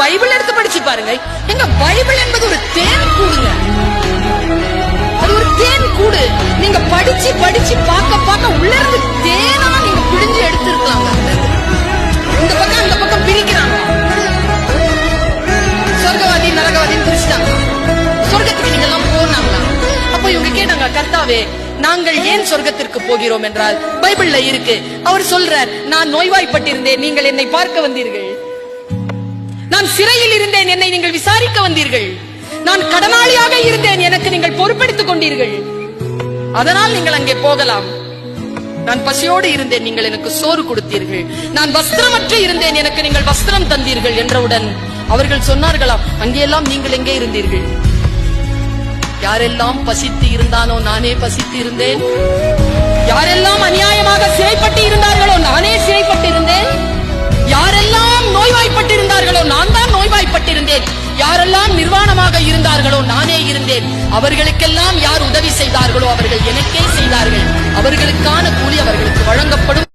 Bible எடுத்து படிச்சு பாருங்க. எங்க பைபிள் என்பது ஒரு தேன் கூடுங்க. அது ஒரு தேன் கூடு. நீங்க படிச்சு படிச்சு பார்க்க பார்க்க உள்ள இருந்து தேனா நீங்க பிடிஞ்சு எடுத்திருக்கலாம் இந்த பக்கம் அந்த பக்கம் பிரிக்கிறாங்க. சொர்க்கவாதி நரகவாதின்னு பிரிச்சுட்டாங்க. சொர்க்கத்துக்கு நீங்க எல்லாம் போனாங்களா அப்ப இவங்க கேட்டாங்க கர்த்தாவே நாங்கள் ஏன் சொர்க்கத்திற்கு போகிறோம்? என்றால் பைபிள்ல இருக்கு. அவர் சொல்றார் நான் நோய்வாய்ப்பட்டிருந்தேன். நீங்கள் என்னை பார்க்க வந்தீர்கள். நான் சிறையில் இருந்தேன் என்னை நீங்கள் விசாரிக்க வந்தீர்கள். நான் கடனாளியாக இருந்தேன் எனக்கு நீங்கள் பொறுப்பெடுத்துக் கொண்டீர்கள். அதனால் நீங்கள் அங்கே போகலாம். நான் பசியோடு இருந்தேன் நீங்கள் எனக்கு சோறு கொடுத்தீர்கள். நான் வஸ்திரமற்று இருந்தேன் எனக்கு நீங்கள் வஸ்திரம் தந்தீர்கள் என்றவுடன் அவர்கள் சொன்னார்களாம் அங்கெல்லாம் நீங்கள் எங்கே இருந்தீர்கள்? யாரெல்லாம் பசித்து இருந்தானோ நானே பசித்து இருந்தேன். யாரெல்லாம் அநியாயமாக சிறைப்பட்டு இருந்தார்களோ நிர்வாணமாக இருந்தார்களோ நானே இருந்தேன். அவர்களுக்கெல்லாம் யார் உதவி செய்தார்களோ அவர்கள் எனக்கே செய்தார்கள். அவர்களுக்கான கூலி அவர்களுக்கு வழங்கப்படும்.